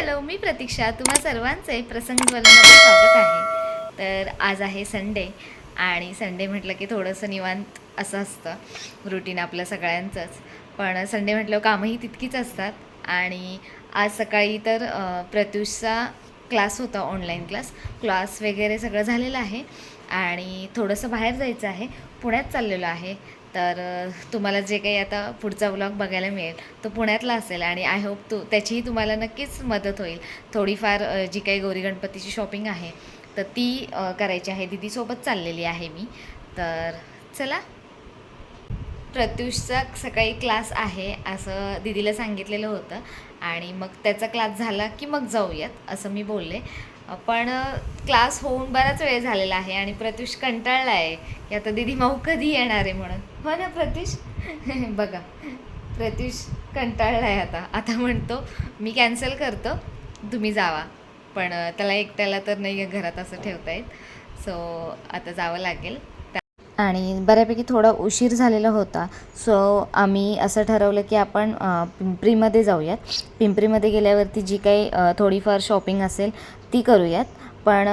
Hello मी प्रतीक्षा. तुम्हा सर्वांचे प्रसंग ज्वलनमध्ये स्वागत आहे. तर आज आहे संडे आणि संडे म्हटलं की थोडंसं निवांत असं असतं. रुटीन आपलं सगळ्यांचंच. पण संडे म्हटलं कामंही तितकीच असतात. आणि आज सकाळी तर प्रत्युषचा क्लास होता ऑनलाईन क्लास क्लास वगैरे सगळं झालेलं आहे. आणि थोडंसं बाहेर जायचं आहे. पुण्यात चाललेलो आहे. तर तुम्हाला जे काही आता पुढचा व्लॉग बघायला मिळेल तो पुण्यातला असेल आणि आय होप तू त्याचीही तुम्हाला नक्कीच मदत होईल. थोडीफार जी काही गौरी गणपतीची शॉपिंग आहे तर ती करायची आहे. दिदीसोबत चाललेली आहे मी. तर चला. प्रत्युषचा सकाळी क्लास आहे असं दिदीला सांगितलेलं होतं. आणि मग त्याचा क्लास झाला की मग जाऊयात असं मी बोलले. पण क्लास होऊन बराच वेळ झालेला आहे आणि प्रत्युष कंटाळला आहे की आता दिदी माऊ कधी येणार आहे म्हणून. हो ना प्रत्युष? बघा प्रत्युष कंटाळला आहे आता. आता म्हणतो मी कॅन्सल करतो. तुम्ही जावा. पण त्याला एकट्याला तर नाही घरात असं ठेवता येत. सो आता जावं लागेल. आणि बऱ्यापैकी थोडा उशीर झालेला होता. सो आम्ही असं ठरवलं की आपण पिंपरीमध्ये जाऊयात. पिंपरीमध्ये गेल्यावरती जी काही थोडीफार शॉपिंग असेल ती करूयात. पण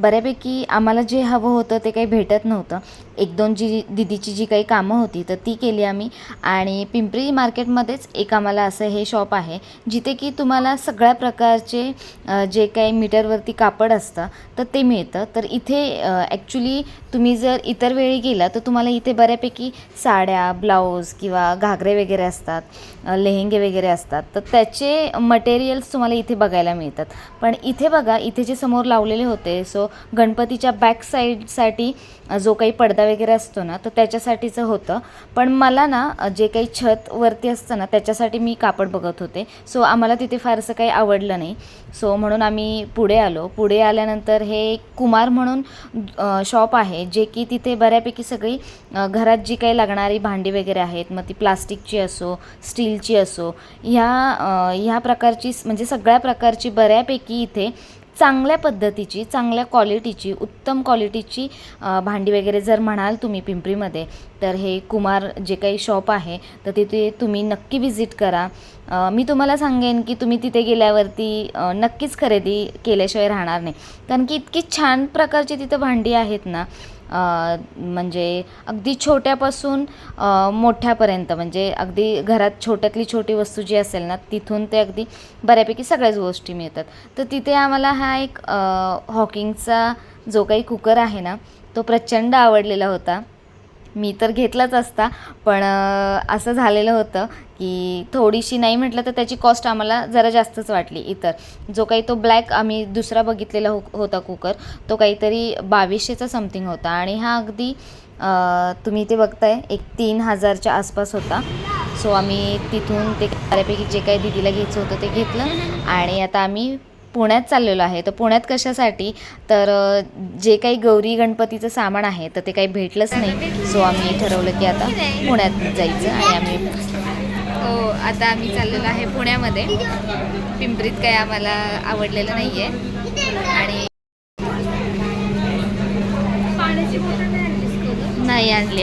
बऱ्यापैकी आम्हाला जे हवं होतं ते काही भेटत नव्हतं. एक दोन जी दिदीची जी काही कामं होती तर ती केली आम्ही. आणि पिंपरी मार्केटमध्येच एक आम्हाला असं हे शॉप आहे जिथे की तुम्हाला सगळ्या प्रकारचे जे काही मीटरवरती कापड असतं तर ते मिळतं. तर इथे ॲक्च्युली तुम्ही जर इतर वेळी गेला तर तुम्हाला इथे बऱ्यापैकी साड्या ब्लाऊज किंवा घागरे वगैरे असतात लेहेंगे वगैरे असतात. तर त्याचे मटेरियल्स तुम्हाला इथे बघायला मिळतात. पण इथे बघा इथे जे समोर लावलेले होते सो गणपतीच्या बॅक साईडसाठी जो काही पडदा वगैरे असतो ना तर त्याच्यासाठीचं होतं. पण मला ना जे काही छत वरती असतं ना त्याच्यासाठी मी कापड बघत होते. सो आम्हाला तिथे फारसं काही आवडलं नाही. सो म्हणून आम्ही पुढे आलो. पुढे आल्यानंतर हे कुमार म्हणून शॉप आहे जे की तिथे बऱ्यापैकी सगळी घरात जी काही लागणारी भांडी वगैरे आहेत मग ती प्लास्टिकची असो स्टीलची असो ह्या ह्या प्रकारची म्हणजे सगळ्या प्रकारची बऱ्यापैकी इथे चांगल्या पद्धतीची चांगल्या क्वालिटीची उत्तम क्वालिटीची भांडी वगैरे जर म्हणाल तुम्ही पिंपरीमध्ये तर हे कुमार जे काही शॉप आहे तर तिथे तुम्ही नक्की व्हिजिट करा. मी तुम्हाला सांगेन की तुम्ही तिथे गेल्यावरती नक्कीच खरेदी केल्याशिवाय राहणार नाही. कारण की इतकी छान प्रकारची तिथं भांडी आहेत ना म्हणजे अगदी छोट्यापासून मोठ्यापर्यंत म्हणजे अगदी घरात छोट्यातली छोटी वस्तू जी असेल ना तिथून ते अगदी बऱ्यापैकी सगळ्याच गोष्टी मिळतात. तर तिथे आम्हाला हा एक हॉकिंगचा जो काही कुकर आहे ना तो प्रचंड आवडलेला होता. मी तर घेतलाच असता पण असं झालेलं होतं की थोडीशी नाही म्हटलं तर त्याची कॉस्ट आम्हाला जरा जास्तच वाटली इतर. जो काही तो ब्लॅक आम्ही दुसरा बघितलेला हो होता कुकर तो काहीतरी बावीसशेचा समथिंग होता. आणि हा अगदी तुम्ही ते बघताय एक तीन हजारच्या आसपास होता. सो आम्ही तिथून ते बऱ्यापैकी जे काही दिदीला घ्यायचं होतं ते घेतलं. आणि आता आम्ही पुण्यात चाललेलो आहे. तर पुण्यात कशासाठी? तर जे काही गौरी गणपतीचं सामान आहे तर ते काही भेटलंच नाही. सो आम्ही ठरवलं की आता पुण्यात जायचं आणि आम्ही हो आता आम्ही चाललेलो आहे पुण्यामध्ये. पिंपरीत काही आम्हाला आवडलेलं नाही आहे आणि नाही आणली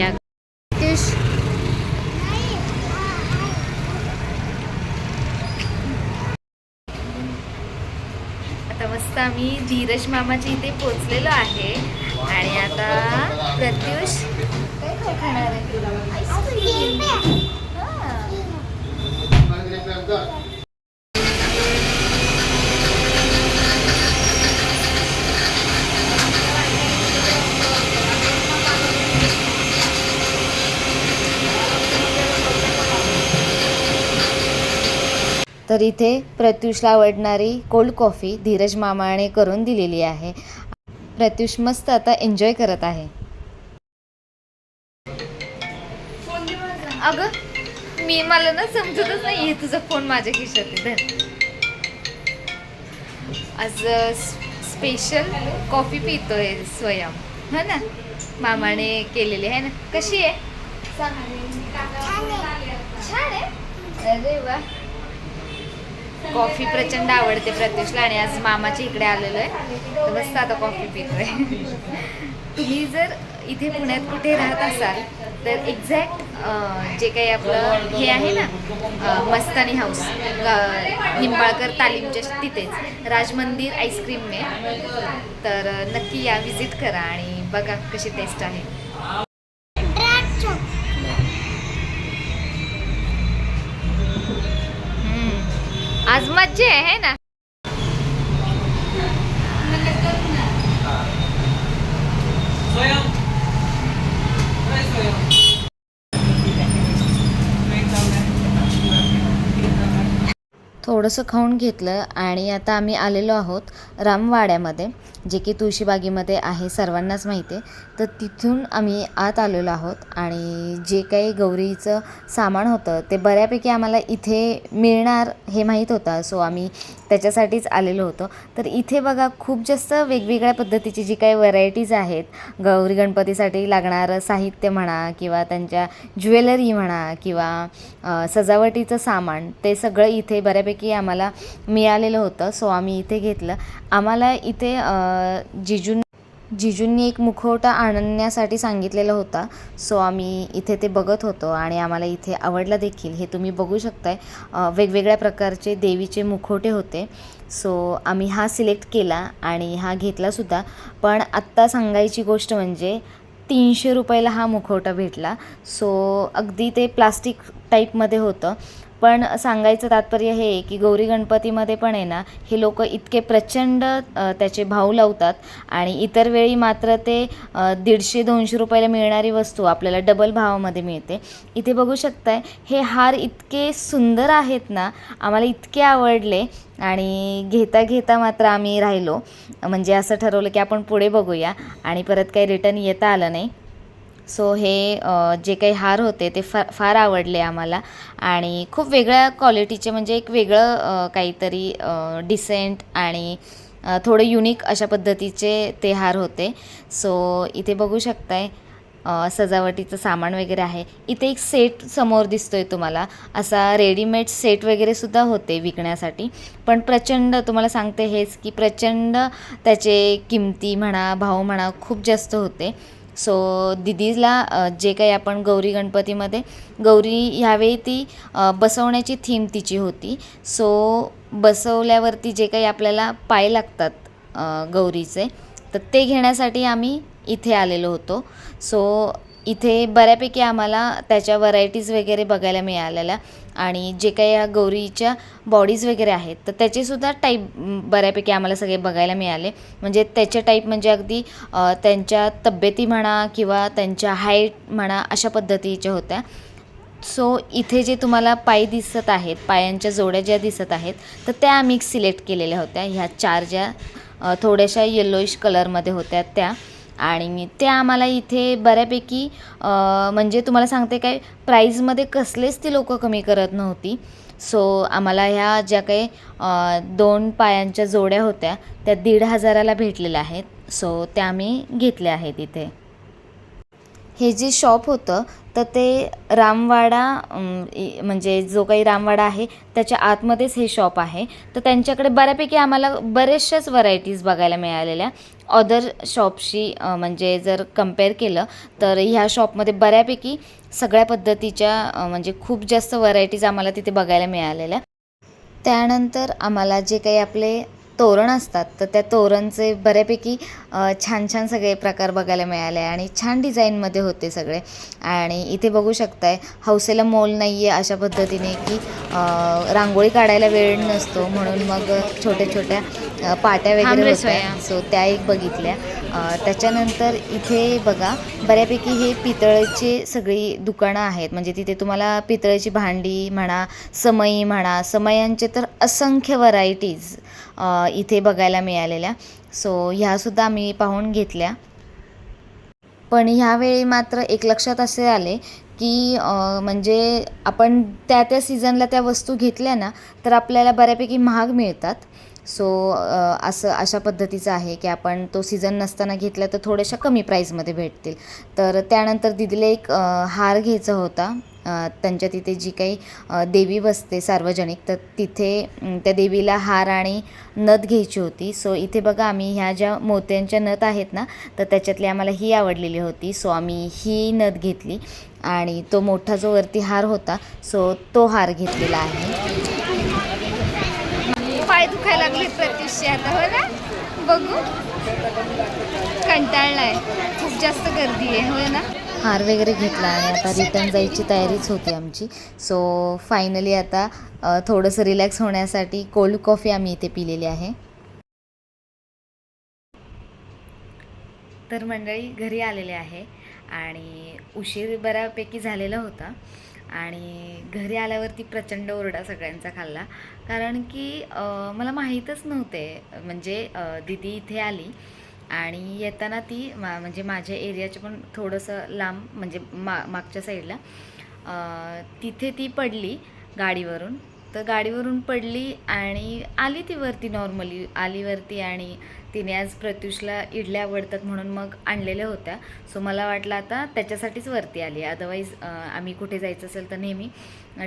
आता मस्त आम्ही धीरज मामाच्या इथे पोचलेलो आहे. आणि आता प्रत्युष. काय खाणार आहे? आईस्क्रीम. तर इथे प्रत्युषला आवडणारी कोल्ड कॉफी धीरज मामाने करून दिलेली आहे प्रत्युष मस्त आता एन्जॉय करत आहे मी मला ना समजतच नाही आहे तुझा फोन माझ्या खिशात आहे धर. आज स्पेशल कॉफी पितोय स्वयं. हा ना? मामाने केलेली आहे ना? कशी आहे? छान आहे. अरे वा. कॉफी प्रचंड आवडते प्रत्युषला आणि आज मामाच्या इकडे आलेलो आहे तर मस्त आता कॉफी पितोय. तुम्ही जर इथे पुण्यात कुठे राहत असाल तर एक्झॅक्ट जे काही आपलं हे आहे ना मस्तानी हाऊस निंबाळकर तालीमच्या तिथेच राजमंदिर आईस्क्रीमने तर नक्की या व्हिजिट करा आणि बघा कशी टेस्ट आहे. आज मज्जा आहे ना स्वयं अरे स्वयं थोडंसं खाऊन घेतलं आणि आता आम्ही आलेलो आहोत रामवाड्यामध्ये जे की तुळशीबागेमध्ये आहे सर्वांनाच माहिती आहे. तर तिथून आम्ही आत आलेलो आहोत आणि जे काही गौरीचं सामान होतं ते बऱ्यापैकी आम्हाला इथे मिळणार हे माहीत होतं सो आम्ही त्याच्यासाठीच आलेलो होतो. तर इथे बघा खूप जास्त वेगवेगळ्या पद्धतीची जी काही व्हरायटीज आहेत गौरी गणपतीसाठी लागणारं साहित्य म्हणा किंवा त्यांच्या ज्वेलरी म्हणा किंवा सजावटीचं सामान ते सगळं इथे बऱ्यापैकी आम्हाला मिळालेलं होतं सो आम्ही इथे घेतलं. आम्हाला इथे जिजून जिजूंनी एक मुखवटा आणण्यासाठी सांगितलेला होता. सो आम्ही इथे ते बघत होतो आणि आम्हाला इथे आवडला देखील. हे तुम्ही बघू शकताय. वेगवेगळ्या प्रकारचे देवीचे मुखवटे होते. सो आम्ही हा सिलेक्ट केला आणि हा घेतलासुद्धा पण आत्ता सांगायची गोष्ट म्हणजे तीनशे रुपयाला हा मुखवटा भेटला. सो अगदी ते प्लास्टिक टाईपमध्ये होतं. पण सांगायचं तात्पर्य हे आहे की गौरी गणपतीमध्ये पण आहे ना हे लोक इतके प्रचंड त्याचे भाव लावतात आणि इतर वेळी मात्र ते दीडशे दोनशे रुपयाला मिळणारी वस्तू आपल्याला डबल भावामध्ये मिळते. इथे बघू शकताय हे हार इतके सुंदर आहेत ना आम्हाला इतके आवडले आणि घेता घेता मात्र आम्ही राहिलो. म्हणजे असं ठरवलं की आपण पुढे बघूया आणि परत काही रिटर्न येता आलं नाही. सो हे जे काही हार होते ते फार फार आवडले आम्हाला. आणि खूप वेगळ्या क्वालिटीचे म्हणजे एक वेगळं काहीतरी डिसेंट आणि थोडं युनिक अशा पद्धतीचे ते हार होते. सो इथे बघू शकताय सजावटीचं सामान वगैरे आहे. इथे एक सेट समोर दिसतोय तुम्हाला. असा रेडीमेड सेट वगैरे सुद्धा होते विकण्यासाठी. पण प्रचंड तुम्हाला सांगते हेच की प्रचंड त्याचे किमती म्हणा भाव म्हणा खूप जास्त होते. सो दिदीला जे काही आपण गौरी गणपतीमध्ये गौरी ह्यावेळी ती बसवण्याची थीम तिची होती. सो बसवल्यावरती जे काही आपल्याला पाय लागतात गौरीचे तर ते घेण्यासाठी आम्ही इथे आलेलो होतो. सो इथे बऱ्यापैकी आम्हाला त्याच्या व्हरायटीज वगैरे बघायला मिळालेल्या. आणि जे काही या गौरीच्या बॉडीज वगैरे आहेत तर त्याचेसुद्धा टाईप बऱ्यापैकी आम्हाला सगळे बघायला मिळाले. म्हणजे त्याचे टाईप म्हणजे अगदी त्यांच्या तब्येती म्हणा किंवा त्यांच्या हाईट म्हणा अशा पद्धतीच्या होत्या. सो इथे जे तुम्हाला पाय दिसत आहेत पायांच्या जोड्या ज्या दिसत आहेत तर त्या आम्ही सिलेक्ट केलेल्या होत्या. ह्या चार ज्या थोड्याशा येलोइश कलरमध्ये होत्या त्या. आणि त्या आम्हाला इथे बऱ्यापैकी म्हणजे तुम्हाला सांगते काय प्राईजमध्ये कसलेच ती लोकं कमी करत नव्हती. सो आम्हाला ह्या ज्या काही दोन पायांच्या जोड्या होत्या त्या दीड हजाराला भेटलेल्या आहेत. सो त्या आम्ही घेतल्या आहेत इथे. हे जे शॉप होतं तर ते रामवाडा म्हणजे जो काही रामवाडा आहे त्याच्या आतमध्येच हे शॉप आहे. तर त्यांच्याकडे बऱ्यापैकी आम्हाला बऱ्याचशाच व्हरायटीज बघायला मिळालेल्या. अदर शॉपशी म्हणजे जर कंपेअर केलं तर ह्या शॉपमध्ये बऱ्यापैकी सगळ्या पद्धतीच्या म्हणजे खूप जास्त व्हरायटीज आम्हाला तिथे बघायला मिळालेल्या. त्यानंतर आम्हाला जे काही आपले तोरण असतात तर त्या तोरणचे बऱ्यापैकी छान छान सगळे प्रकार बघायला मिळाले आणि छान डिझाईनमध्ये होते सगळे. आणि इथे बघू शकताय हौसेला मोल नाही आहे अशा पद्धतीने की रांगोळी काढायला वेळ नसतो म्हणून मग छोट्या छोट्या पाट्या वगैरे होत्या. सो त्या एक बघितल्या. त्याच्यानंतर इथे बघा बऱ्यापैकी हे पितळेची सगळी दुकानं आहेत. म्हणजे तिथे तुम्हाला पितळेची भांडी म्हणा समई म्हणा समयांचे तर असंख्य व्हरायटीज इथे बघायला मिळालेल्या. सो ह्यासुद्धा आम्ही पाहून घेतल्या. पण ह्यावेळी मात्र एक लक्षात असे आले की म्हणजे आपण त्या त्या सीझनला त्या वस्तू घेतल्या ना तर आपल्याला बऱ्यापैकी महाग मिळतात. सो असं अशा पद्धतीचं आहे की आपण तो सीझन नसताना घेतला तर थोड्याशा कमी प्राईजमध्ये भेटतील. तर त्यानंतर दिदीला एक हार घ्यायचा होता. त्यांच्या तिथे जी काही देवी बसते सार्वजनिक तर तिथे त्या देवीला हार आणि नथ घ्यायची होती. सो इथे बघा आम्ही ह्या ज्या मोत्यांच्या नथ आहेत ना तर त्याच्यातली आम्हाला ही आवडलेली होती. सो आम्ही ही नथ घेतली आणि तो मोठा जो वरती हार होता सो तो हार घेतलेला आहे. पाय दुखायला लागले प्रत्युषी आता हो ना? बघू. कंटाळलाय. खूप जास्त गर्दी आहे हो ना? हार वगैरे घेतला आणि आता रिटर्न जायची तयारीच होती आमची. सो फायनली आता थोडंसं रिलॅक्स होण्यासाठी कोल्ड कॉफी आम्ही इथे पिलेली आहे. तर मंडळी घरी आलेले आहे आणि उशीर बऱ्यापैकी झालेला होता आणि घरी आल्यावरती प्रचंड ओरडा सगळ्यांचा खाल्ला. कारण की मला माहीतच नव्हते. म्हणजे दिदी इथे आली आणि येताना ती मा म्हणजे माझ्या एरियाच्या पण थोडंसं लांब म्हणजे मा मागच्या साईडला तिथे ती पडली गाडीवरून. तर गाडीवरून पडली आणि आली ती वरती नॉर्मली आली वरती आणि तिने आज प्रत्युषला इडल्या आवडतात म्हणून मग आणलेल्या होत्या. सो मला वाटलं आता त्याच्यासाठीच वरती आली अदरवाईज आम्ही कुठे जायचं असेल तर नेहमी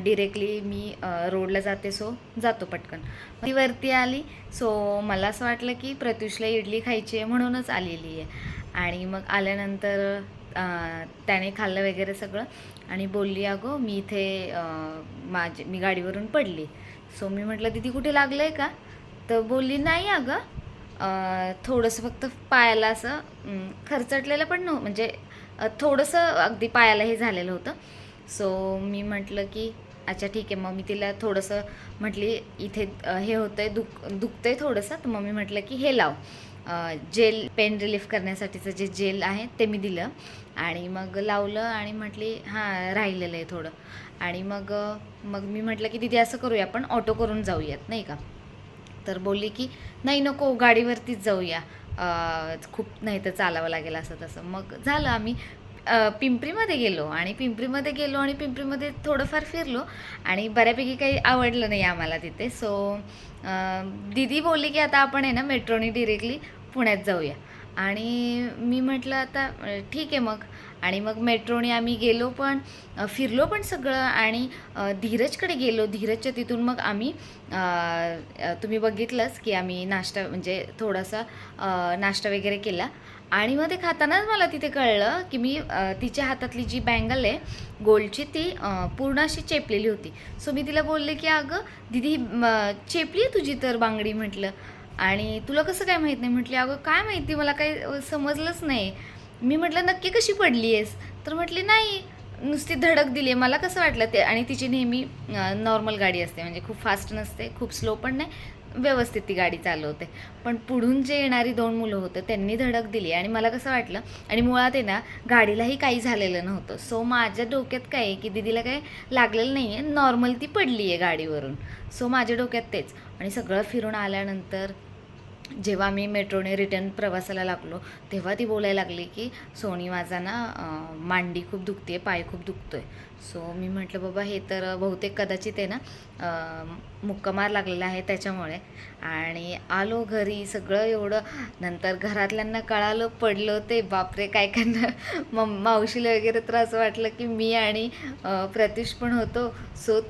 डिरेक्टली मी रोडला जाते. सो जातो पटकन. ती वरती आली. सो मला असं वाटलं की प्रत्युषला इडली खायची आहे म्हणूनच आलेली आहे. आणि मग आल्यानंतर त्याने खाल्लं वगैरे सगळं आणि बोलली अगो मी इथे अ, माझे मी गाडीवरून पडली. सो मी म्हटलं दिदी कुठे लागलं आहे का? तर बोलली नाही अगं थोडंसं फक्त पायाला असं खरचटलेलं पण नव्ह म्हणजे थोडंसं अगदी पायाला हे झालेलं होतं. सो मी म्हटलं की अच्छा ठीक आहे मग मी तिला थोडंसं म्हटली इथे हे होतं आहे दुख दुखतं आहे थोडंसं. तर मग मी म्हटलं की हे लाव. जेल पेन रिलीफ करण्यासाठीचं जे जेल आहे ते मी दिलं. आणि मग लावलं आणि म्हटली हां राहिलेलं आहे थोडं. आणि मग मग मी म्हटलं की दिदी असं करूया आपण ऑटो करून जाऊयात नाही का? तर बोलली की नाही नको गाडीवरतीच जाऊया. खूप नाही तर चालावं लागेल असं तसं. मग झालं आम्ही पिंपरीमध्ये गेलो आणि पिंपरीमध्ये गेलो आणि पिंपरीमध्ये थोडंफार फिरलो आणि बऱ्यापैकी काही आवडलं नाही आम्हाला तिथे. सो दीदी बोलली की आता आपण आहे ना मेट्रोनी डिरेक्टली पुण्यात जाऊया. आणि मी म्हटलं आता ठीक आहे मग. आणि मग मेट्रोने आम्ही गेलो पण फिरलो पण सगळं आणि धीरजकडे गेलो. धीरजच्या तिथून मग आम्ही तुम्ही बघितलंच की आम्ही नाश्ता म्हणजे थोडासा नाश्ता वगैरे केला. आणि मग ते खातानाच मला तिथे कळलं की मी तिच्या हातातली जी बँगल आहे गोल्डची ती पूर्ण अशी चेपलेली होती. सो मी तिला बोलले की अगं दिदी चेपली आहे तुझी तर बांगडी? म्हटलं. आणि तुला कसं काय माहीत नाही? म्हटली अगं काय माहिती? मला काही समजलंच नाही. मी म्हटलं नक्की कशी पडली आहेस तर म्हटली नाही नुसती धडक दिली आहे मला कसं वाटलं ते आणि तिची नेहमी नॉर्मल गाडी असते म्हणजे खूप फास्ट नसते खूप स्लो पण नाही व्यवस्थित ती गाडी चालवते. पण पुढून जे येणारी दोन मुलं होतं त्यांनी धडक दिली. आणि मला कसं वाटलं आणि मुळात आहे ना गाडीलाही काही झालेलं नव्हतं. सो माझ्या डोक्यात काय आहे की दिदीला काय लागलेलं नाही आहे नॉर्मल ती पडली आहे गाडीवरून. सो माझ्या डोक्यात तेच. आणि सगळं फिरून आल्यानंतर जेव्हा मी मेट्रोने रिटर्न प्रवासाला लागलो तेव्हा ती बोलायला लागली की सोनी माझा ना मांडी खूप दुखते आहे पाय खूप दुखतो आहे सो मी म्हटलं बाबा हे तर बहुतेक कदाचित आहे ना मुक्कमार मुक्कामार लागलेला आहे त्याच्यामुळे. आणि आलो घरी सगळं एवढं नंतर घरातल्यांना कळालं पडलं ते बापरे काय करणार? मग मावशीला वगैरे तर असं वाटलं की मी आणि अं, प्रत्युष पण होतो. सो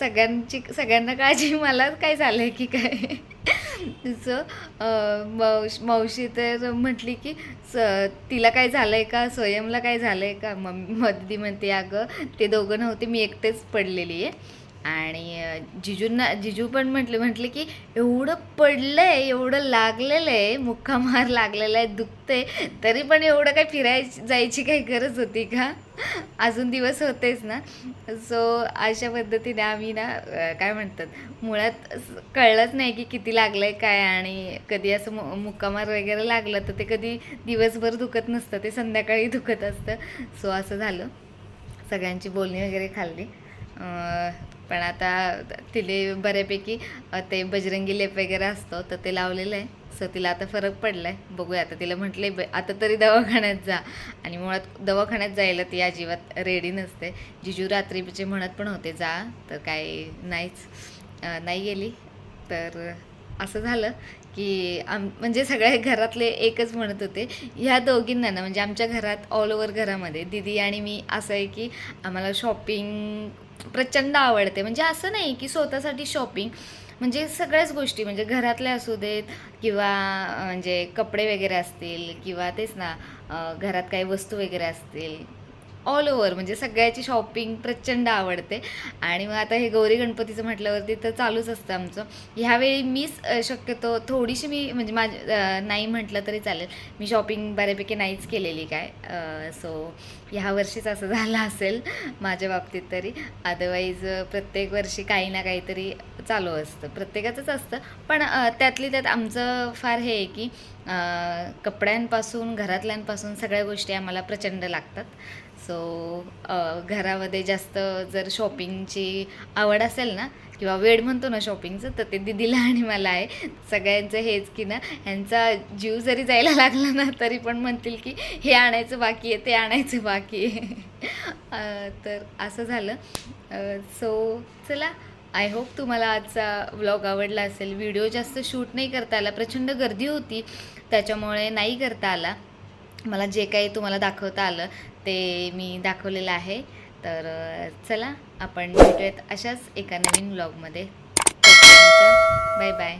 सगळ्यांची सगळ्यांना काळजी मलाच काय झालं आहे की काय? तिचं मावश मावशी तर म्हटली की स तिला काय झालं आहे का? स्वयंला काय झालं आहे का? मम्मी मदती म्हणते अगं ते दोघं नव्हते मी एकटेच पडलेली आहे आणि जिजूंना जिजू पण म्हटले म्हटले की एवढं पडलं आहे एवढं लागलेलं आहे मुक्का मार लागलेला आहे दुखतंय तरी पण एवढं काय फिरायची जायची काही गरज होती का? अजून दिवस होतेच ना? सो अशा पद्धतीने आम्ही ना काय म्हणतात मुळात कळलंच नाही की किती लागलं आहे काय आणि कधी असं मु मुक्कामार वगैरे लागलं तर ते कधी दिवसभर दुखत नसतं ते संध्याकाळी दुखत असतं. सो असं झालं. सगळ्यांची बोलणी वगैरे खाल्ली. पण आता तिले बऱ्यापैकी ते बजरंगी लेप वगैरे असतो तर ते लावलेलं आहे. सो तिला आता फरक पडला आहे बघूया आता तिला म्हटले ब आता तरी दवाखान्यात जा. आणि मुळात दवाखान्यात जायला ती अजिबात रेडी नसते. जिजू रात्रीचे म्हणत पण होते जा. तर काय नाहीच. नाही गेली. तर असं झालं की आम म्हणजे सगळ्या घरातले एकच म्हणत होते. ह्या दोघींना ना म्हणजे आमच्या घरात ऑल ओव्हर घरामध्ये दिदी आणि मी असं आहे की आम्हाला शॉपिंग प्रचंड आवडते. म्हणजे असं नाही की स्वतःसाठी शॉपिंग म्हणजे सगळ्याच गोष्टी म्हणजे घरातल्या असू देत किंवा म्हणजे कपडे वगैरे असतील किंवा तेच ना घरात काही वस्तू वगैरे असतील ऑल ओव्हर म्हणजे सगळ्याची शॉपिंग प्रचंड आवडते. आणि मग आता हे गौरी गणपतीचं म्हटल्यावरती तर चालूच असतं आमचं. ह्यावेळी मीच शक्यतो थोडीशी मी म्हणजे माझ नाही म्हटलं तरी चालेल. मी शॉपिंग बऱ्यापैकी नाहीच केलेली काय. सो ह्या वर्षीच असं झालं असेल माझ्या बाबतीत तरी. अदरवाईज प्रत्येक वर्षी काही ना काहीतरी चालू असतं. प्रत्येकाचंच असतं. पण त्यातली त्यात आमचं फार हे आहे की कपड्यांपासून घरातल्यांपासून सगळ्या गोष्टी आम्हाला प्रचंड लागतात. सो घरामध्ये जास्त जर शॉपिंगची आवड असेल ना किंवा वेळ म्हणतो ना शॉपिंगचं तर ते दिदीला आणि मला आहे. सगळ्यांचं हेच की ना ह्यांचा जीव जरी जायला लागला ना तरी पण म्हणतील की हे आणायचं बाकी आहे ते आणायचं बाकी आहे. तर असं झालं. सो चला. आय होप तुम्हाला आजचा व्लॉग आवडला असेल. व्हिडिओ जास्त शूट नाही करता आला. प्रचंड गर्दी होती. त्याच्यामुळे नाही करता आला. मला जे काही तुम्हाला दाखवता आलं ते मी दाखवलेलं आहे. तर चला आपण भेटूयात अशाच एका नवीन ब्लॉगमध्ये बाय बाय